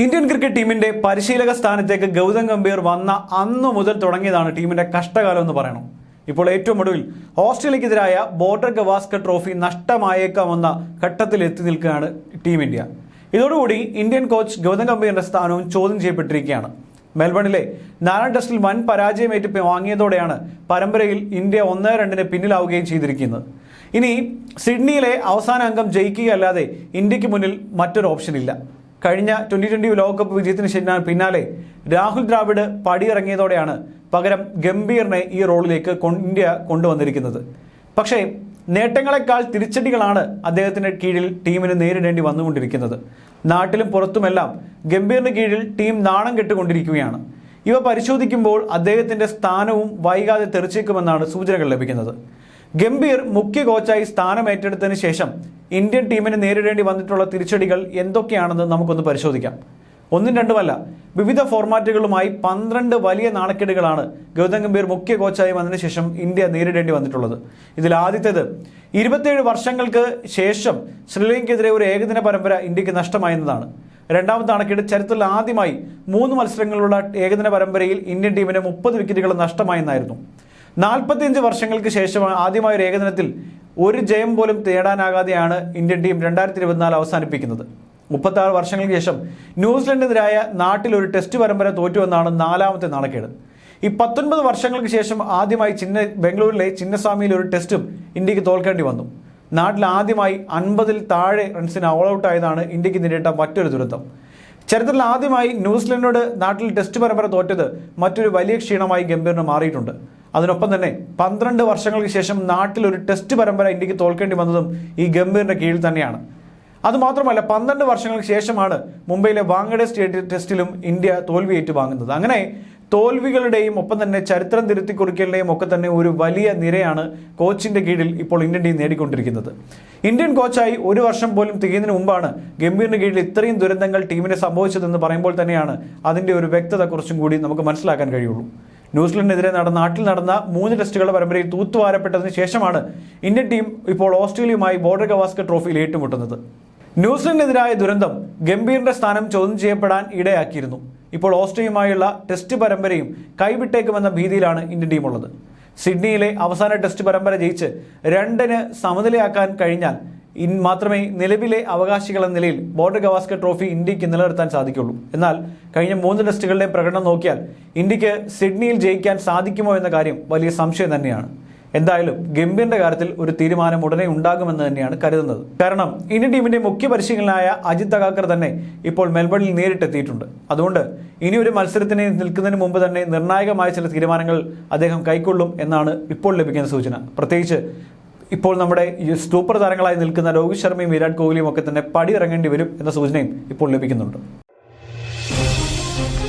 Indian cricket ടീമിന്റെ പരിശീലക സ്ഥാനത്തേക്ക് ഗൗതം ഗംഭീർ വന്ന അന്നു മുതൽ തുടങ്ങിയതാണ് ടീമിന്റെ കഷ്ടകാലം എന്ന് പറയണം. ഇപ്പോൾ ഏറ്റവും ഒടുവിൽ ഓസ്ട്രേലിയക്കെതിരായ ബോർഡർ ഗവാസ്കർ ട്രോഫി നഷ്ടമായേക്കാമെന്ന ഘട്ടത്തിൽ എത്തി നിൽക്കുകയാണ് ടീം ഇന്ത്യ. ഇതോടുകൂടി ഇന്ത്യൻ കോച്ച് ഗൗതം ഗംഭീറിന്റെ സ്ഥാനവും ചോദ്യം ചെയ്യപ്പെട്ടിരിക്കുകയാണ്. മെൽബണിലെ നാലാം ടെസ്റ്റിൽ വൻ പരാജയമേറ്റ് വാങ്ങിയതോടെയാണ് പരമ്പരയിൽ ഇന്ത്യ ഒന്ന് രണ്ടിന് പിന്നിലാവുകയും ചെയ്തിരിക്കുന്നത്. ഇനി സിഡ്നിയിലെ അവസാന അംഗം ജയിക്കുകയല്ലാതെ ഇന്ത്യയ്ക്ക് മുന്നിൽ മറ്റൊരു ഓപ്ഷൻ ഇല്ല കഴിഞ്ഞ ട്വന്റി ട്വന്റി ലോകകപ്പ് വിജയത്തിന് ശേഷം പിന്നാലെ രാഹുൽ ദ്രാവിഡ് പടിയിറങ്ങിയതോടെയാണ് പകരം ഗംഭീറിനെ ഈ റോളിലേക്ക് ഇന്ത്യ കൊണ്ടുവന്നിരിക്കുന്നത്. പക്ഷേ നേട്ടങ്ങളെക്കാൾ തിരിച്ചടികളാണ് അദ്ദേഹത്തിന്റെ കീഴിൽ ടീമിന് നേരിടേണ്ടി വന്നുകൊണ്ടിരിക്കുന്നത്. നാട്ടിലും പുറത്തുമെല്ലാം ഗംഭീറിന് കീഴിൽ ടീം നാണം കെട്ടുകൊണ്ടിരിക്കുകയാണ്. ഇവ പരിശോധിക്കുമ്പോൾ അദ്ദേഹത്തിന്റെ സ്ഥാനവും വൈകാതെ തെറിച്ചേക്കുമെന്നാണ് സൂചനകൾ ലഭിക്കുന്നത്. ഗംഭീർ മുഖ്യ കോച്ചായി സ്ഥാനം ഏറ്റെടുത്തതിന് ശേഷം ഇന്ത്യൻ ടീമിന് നേരിടേണ്ടി വന്നിട്ടുള്ള തിരിച്ചടികൾ എന്തൊക്കെയാണെന്ന് നമുക്കൊന്ന് പരിശോധിക്കാം. ഒന്നും രണ്ടുമല്ല വിവിധ ഫോർമാറ്റുകളുമായി പന്ത്രണ്ട് വലിയ നാണക്കേടുകളാണ് ഗൗതം ഗംഭീർ മുഖ്യ കോച്ചായി വന്നതിന് ശേഷം ഇന്ത്യ നേരിടേണ്ടി വന്നിട്ടുള്ളത്. ഇതിൽ ആദ്യത്തേത് ഇരുപത്തിയേഴ് വർഷങ്ങൾക്ക് ശേഷം ശ്രീലങ്കയ്ക്കെതിരെ ഒരു ഏകദിന പരമ്പര ഇന്ത്യയ്ക്ക് നഷ്ടമായെന്നതാണ്. രണ്ടാമത്തെ നാണക്കേട് ചരിത്രത്തിൽ ആദ്യമായി മൂന്ന് മത്സരങ്ങളുള്ള ഏകദിന പരമ്പരയിൽ ഇന്ത്യൻ ടീമിന് മുപ്പത് വിക്കറ്റുകൾ നഷ്ടമായെന്നായിരുന്നു. നാൽപ്പത്തിയഞ്ച് വർഷങ്ങൾക്ക് ശേഷം ആദ്യമായ ഒരു ഏകദിനത്തിൽ ഒരു ജയം പോലും തേടാനാകാതെയാണ് ഇന്ത്യൻ ടീം രണ്ടായിരത്തി ഇരുപത്തിനാല് അവസാനിപ്പിക്കുന്നത്. മുപ്പത്തി ആറ് വർഷങ്ങൾക്ക് ശേഷം ന്യൂസിലൻഡിനെതിരായ നാട്ടിൽ ഒരു ടെസ്റ്റ് പരമ്പര തോറ്റുവെന്നാണ് നാലാമത്തെ നാണക്കേട്. ഈ പത്തൊൻപത് വർഷങ്ങൾക്ക് ശേഷം ആദ്യമായി ചിന്ന ബംഗളൂരിലെ ചിന്നസ്വാമിയിൽ ഒരു ടെസ്റ്റും ഇന്ത്യയ്ക്ക് തോൽക്കേണ്ടി വന്നു. നാട്ടിൽ ആദ്യമായി അൻപതിൽ താഴെ റൺസിന് ഓൾ ഔട്ട് ആയതാണ് ഇന്ത്യയ്ക്ക് നേരിട്ട മറ്റൊരു ദുരന്തം. ചരിത്രത്തിൽ ആദ്യമായി ന്യൂസിലൻഡിനോട് നാട്ടിൽ ടെസ്റ്റ് പരമ്പര തോറ്റത് മറ്റൊരു വലിയ ക്ഷീണമായി ഗംഭീറിന് മാറിയിട്ടുണ്ട്. അതിനൊപ്പം തന്നെ പന്ത്രണ്ട് വർഷങ്ങൾക്ക് ശേഷം നാട്ടിൽ ഒരു ടെസ്റ്റ് പരമ്പര ഇന്ത്യയ്ക്ക് തോൽക്കേണ്ടി വന്നതും ഈ ഗംഭീറിന്റെ കീഴിൽ തന്നെയാണ്. അതുമാത്രമല്ല പന്ത്രണ്ട് വർഷങ്ങൾക്ക് ശേഷമാണ് മുംബൈയിലെ വാങ്കഡെ സ്റ്റേറ്റ് ടെസ്റ്റിലും ഇന്ത്യ തോൽവി ഏറ്റുവാങ്ങുന്നത്. അങ്ങനെ തോൽവികളുടെയും ഒപ്പം തന്നെ ചരിത്രം തിരുത്തി കുറിക്കലിന്റെയും ഒക്കെ തന്നെ ഒരു വലിയ നിരയാണ് കോച്ചിന്റെ കീഴിൽ ഇപ്പോൾ ഇന്ത്യൻ ടീം നേടിക്കൊണ്ടിരിക്കുന്നത്. ഇന്ത്യൻ കോച്ചായി ഒരു വർഷം പോലും തികയുന്നതിന് മുമ്പാണ് ഗംഭീറിന് കീഴിൽ ഇത്രയും ദുരന്തങ്ങൾ ടീമിനെ സംഭവിച്ചതെന്ന് പറയുമ്പോൾ തന്നെയാണ് അതിന്റെ ഒരു വ്യക്തത കുറച്ചും കൂടി നമുക്ക് മനസ്സിലാക്കാൻ കഴിയുള്ളൂ. ന്യൂസിലൻഡിനെതിരെ നടന്ന നാട്ടിൽ നടന്ന മൂന്ന് ടെസ്റ്റുകളുടെ പരമ്പരയിൽ തൂത്തുവാരപ്പെട്ടതിന് ശേഷമാണ് ഇന്ത്യൻ ടീം ഇപ്പോൾ ഓസ്ട്രേലിയയുമായി ബോർഡർ ഗവാസ്കർ ട്രോഫിയിൽ ഏറ്റുമുട്ടുന്നത്. ന്യൂസിലൻഡിനെതിരായ ദുരന്തം ഗംഭീറിന്റെ സ്ഥാനം ചോദ്യം ചെയ്യപ്പെടാൻ ഇടയാക്കിയിരുന്നു. ഇപ്പോൾ ഓസ്ട്രേലിയയുമായുള്ള ടെസ്റ്റ് പരമ്പരയും കൈവിട്ടേക്കുമെന്ന ഭീതിയിലാണ് ഇന്ത്യൻ ടീമുള്ളത്. സിഡ്നിയിലെ അവസാന ടെസ്റ്റ് പരമ്പര ജയിച്ച് രണ്ടിന് സമനിലയാക്കാൻ കഴിഞ്ഞാൽ ഇൻ മാത്രമേ നിലവിലെ അവകാശികൾ എന്ന നിലയിൽ ബോർഡർ ഗവാസ്കർ ട്രോഫി ഇന്ത്യയ്ക്ക് നിലനിർത്താൻ സാധിക്കുള്ളൂ. എന്നാൽ കഴിഞ്ഞ മൂന്ന് ടെസ്റ്റുകളുടെയും പ്രകടനം നോക്കിയാൽ ഇന്ത്യയ്ക്ക് സിഡ്നിയിൽ ജയിക്കാൻ സാധിക്കുമോ എന്ന കാര്യം വലിയ സംശയം തന്നെയാണ്. എന്തായാലും ഗംഭീറിന്റെ കാര്യത്തിൽ ഒരു തീരുമാനം ഉടനെ ഉണ്ടാകുമെന്ന് തന്നെയാണ് കരുതുന്നത്. കാരണം ഇന്ത്യൻ ടീമിന്റെ മുഖ്യ പരിശീലനായ അജിത് തകാക്കർ തന്നെ ഇപ്പോൾ മെൽബണിൽ നേരിട്ടെത്തിയിട്ടുണ്ട്. അതുകൊണ്ട് ഇനി ഒരു മത്സരത്തിന് നിൽക്കുന്നതിന് മുമ്പ് തന്നെ നിർണായകമായ ചില തീരുമാനങ്ങൾ അദ്ദേഹം കൈക്കൊള്ളും എന്നാണ് ഇപ്പോൾ ലഭിക്കുന്ന സൂചന. പ്രത്യേകിച്ച് ഇപ്പോൾ നമ്മുടെ ഈ സൂപ്പർ താരങ്ങളായി നിൽക്കുന്ന രോഹിത് ശർമ്മയും വിരാട് കോഹ്ലിയും ഒക്കെ തന്നെ പടി ഇറങ്ങേണ്ടി വരും എന്ന സൂചനയും ഇപ്പോൾ ലഭിക്കുന്നുണ്ട്.